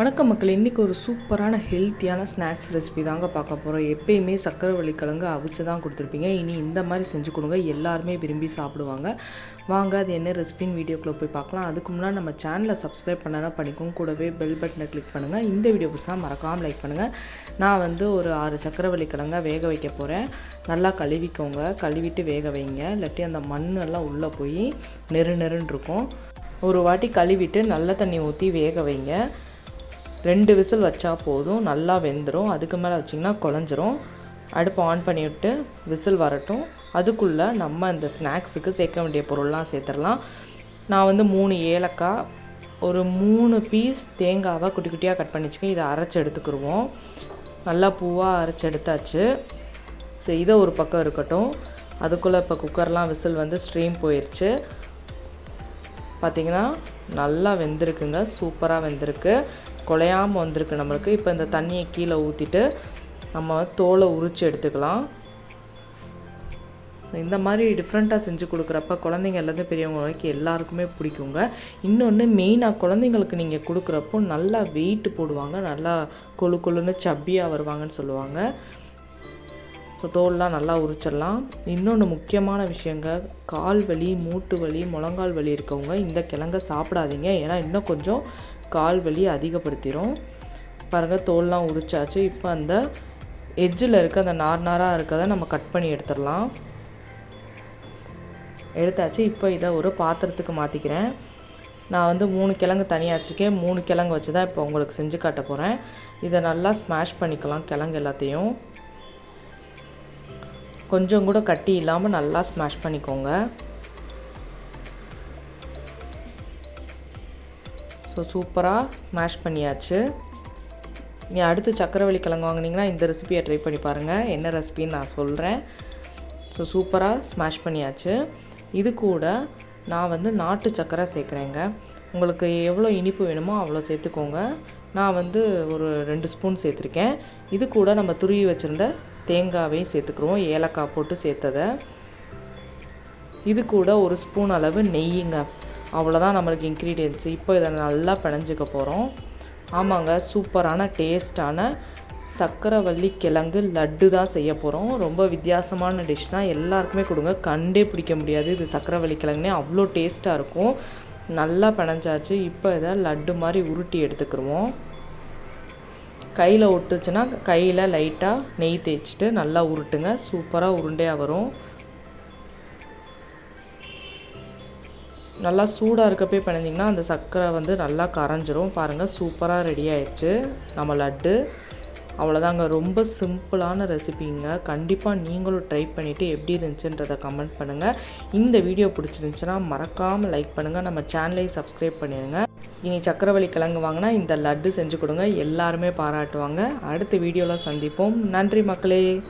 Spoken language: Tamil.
வணக்கம் மக்கள் இன்றைக்கி ஒரு சூப்பரான ஹெல்த்தியான ஸ்நாக்ஸ் ரெசிபி தாங்க பார்க்க போகிறோம் எப்பயுமே சக்கரை கிழங்கு அவிச்சு தான் கொடுத்துருப்பீங்க. இனி இந்த மாதிரி செஞ்சு கொடுங்க எல்லாருமே விரும்பி சாப்பிடுவாங்க. வாங்க அது என்ன ரெசிபின்னு வீடியோக்குள்ளே போய் பார்க்கலாம். அதுக்கு முன்னாடி நம்ம சேனலை சப்ஸ்கிரைப் பண்ணனா பண்ணிக்கும் கூடவே பெல் பட்டனை கிளிக் பண்ணுங்கள் இந்த வீடியோ பிடிச்சா மறக்காமல் லைக் பண்ணுங்கள் நான் வந்து ஒரு ஆறு சக்கரை கிழங்க வேக வைக்க போகிறேன் நல்லா கழுவிக்கோங்க. கழுவிட்டு வேக வைங்க. இல்லாட்டி அந்த மண்ணெல்லாம் உள்ளே போய் நெரு நெருன்னு இருக்கும். ஒரு வாட்டி கழுவிட்டு நல்ல தண்ணி ஊற்றி வேக வைங்க. ரெண்டு விசில் வச்சா போதும் நல்லா வெந்துடும் அதுக்கு மேலே வச்சிங்கன்னா குழஞ்சிரும். அடுப்பை ஆன் பண்ணிவிட்டு விசில் வரட்டும். அதுக்குள்ளே நம்ம இந்த ஸ்நாக்ஸுக்கு சேர்க்க வேண்டிய பொருள்லாம் சேர்த்துடலாம். நான் வந்து மூணு ஏலக்காய் ஒரு மூணு பீஸ் தேங்காவை குட்டி குட்டியாக கட் பண்ணி இதை அரைச்சி எடுத்துக்கிடுவோம் நல்லா பூவாக அரைச்சி எடுத்தாச்சு. ஸோ இதை ஒரு பக்கம் இருக்கட்டும். அதுக்குள்ளே இப்போ குக்கர்லாம் விசில் வந்து ஸ்ட்ரீம் போயிடுச்சு பார்த்திங்கன்னா நல்லா வெந்திருக்குங்க. சூப்பராக வெந்திருக்கு. குலையாமல் வந்திருக்கு நம்மளுக்கு. இப்போ இந்த தண்ணியை கீழே ஊற்றிட்டு நம்ம தோலை உரித்து எடுத்துக்கலாம். இந்த மாதிரி டிஃப்ரெண்ட்டாக செஞ்சு கொடுக்குறப்ப குழந்தைங்க எல்லாத்தையும் பெரியவங்க வரைக்கும் எல்லாருக்குமே பிடிக்குங்க. இன்னொன்று மெயினாக குழந்தைங்களுக்கு நீங்கள் கொடுக்குறப்போ நல்லா வெயிட் போடுவாங்க. நல்லா கொழு கொழுன்னு சப்பியாக வருவாங்கன்னு சொல்லுவாங்க. ஸோ தோல்லாம் நல்லா உரிச்சிடலாம். இன்னொன்று முக்கியமான விஷயங்க கால் வலி மூட்டு வலி முழங்கால் வலி இருக்கவங்க இந்த கிழங்க சாப்பிடாதீங்க. ஏன்னா இன்னும் கொஞ்சம் கால் வலி அதிகப்படுத்திடும் பாருங்கள் தோல்லாம் உரிச்சாச்சு. இப்போ அந்த எஜ்ஜில் இருக்க அந்த நார் நாராக இருக்கிறத நம்ம கட் பண்ணி எடுத்துடலாம். எடுத்தாச்சு. இப்போ இதை ஒரு பாத்திரத்துக்கு மாற்றிக்கிறேன் நான் வந்து மூணு கிழங்கு தனியாக வச்சுக்கேன் மூணு கிழங்கு வச்சு தான் இப்போ உங்களுக்கு செஞ்சு காட்ட போகிறேன் இதை நல்லா ஸ்மாஷ் பண்ணிக்கலாம் கிழங்கு எல்லாத்தையும். கொஞ்சம் கூட கட்டி இல்லாமல் நல்லா ஸ்மாஷ் பண்ணிக்கோங்க. ஸோ சூப்பராக ஸ்மாஷ் பண்ணியாச்சு. நீ அடுத்து சக்கரவள்ளி கிழங்கு வாங்கினீங்கன்னா இந்த ரெசிபியை ட்ரை பண்ணி பாருங்கள் என்ன ரெசிபின்னு நான் சொல்கிறேன் ஸோ சூப்பராக ஸ்மாஷ் பண்ணியாச்சு. இது கூட நான் வந்து நாட்டு சக்கரை சேர்க்குறேங்க. உங்களுக்கு எவ்வளோ இனிப்பு வேணுமோ அவ்வளோ சேர்த்துக்கோங்க. நான் வந்து ஒரு ரெண்டு ஸ்பூன் சேர்த்துருக்கேன். இது கூட நம்ம துருவி வச்சுருந்த தேங்காவையும் சேர்த்துக்குருவோம். ஏலக்காய் போட்டு சேர்த்ததை. இது கூட ஒரு ஸ்பூன் அளவு நெய்யுங்க. அவ்வளோதான் நம்மளுக்கு இன்க்ரீடியன்ட்ஸு இப்போ இதை நல்லா பிணைஞ்சிக்க போகிறோம் ஆமாங்க சூப்பரான டேஸ்டான சக்கரவள்ளி கிழங்கு லட்டு தான் செய்ய போகிறோம் ரொம்ப வித்தியாசமான டிஷ் தான். எல்லாருக்குமே கொடுங்க. கண்டே பிடிக்க முடியாது. இது சக்கரவள்ளி கிழங்குனே அவ்வளோ டேஸ்ட்டாக இருக்கும். நல்லா பிணைஞ்சாச்சு. இப்போ இதை லட்டு மாதிரி உருட்டி எடுத்துக்கிடுவோம் கையில் ஒட்டுச்சுன்னா கையில் லைட்டாக நெய் தேய்ச்சிட்டு நல்லா உருட்டுங்க. சூப்பராக உருண்டையாக வரும். நல்லா சூடாக இருக்கப்பே பண்ணிங்கன்னா அந்த சர்க்கரை வந்து நல்லா கரைஞ்சிரும். பாருங்கள் சூப்பராக ரெடி ஆயிடுச்சு நம்ம லட்டு. அவ்வளோதாங்க ரொம்ப சிம்பிளான ரெசிபிங்க கண்டிப்பாக நீங்களும் ட்ரை பண்ணிவிட்டு எப்படி இருந்துச்சுன்றதை கமெண்ட் பண்ணுங்கள் இந்த வீடியோ பிடிச்சிருந்துச்சுன்னா மறக்காமல் லைக் பண்ணுங்கள் நம்ம சேனலை சப்ஸ்கிரைப் பண்ணிடுங்க இனி சக்கரவள்ளி கிழங்கு வாங்கினா இந்த லட்டு செஞ்சு கொடுங்க. எல்லாருமே பாராட்டுவாங்க. அடுத்த வீடியோவில் சந்திப்போம். நன்றி மக்களே.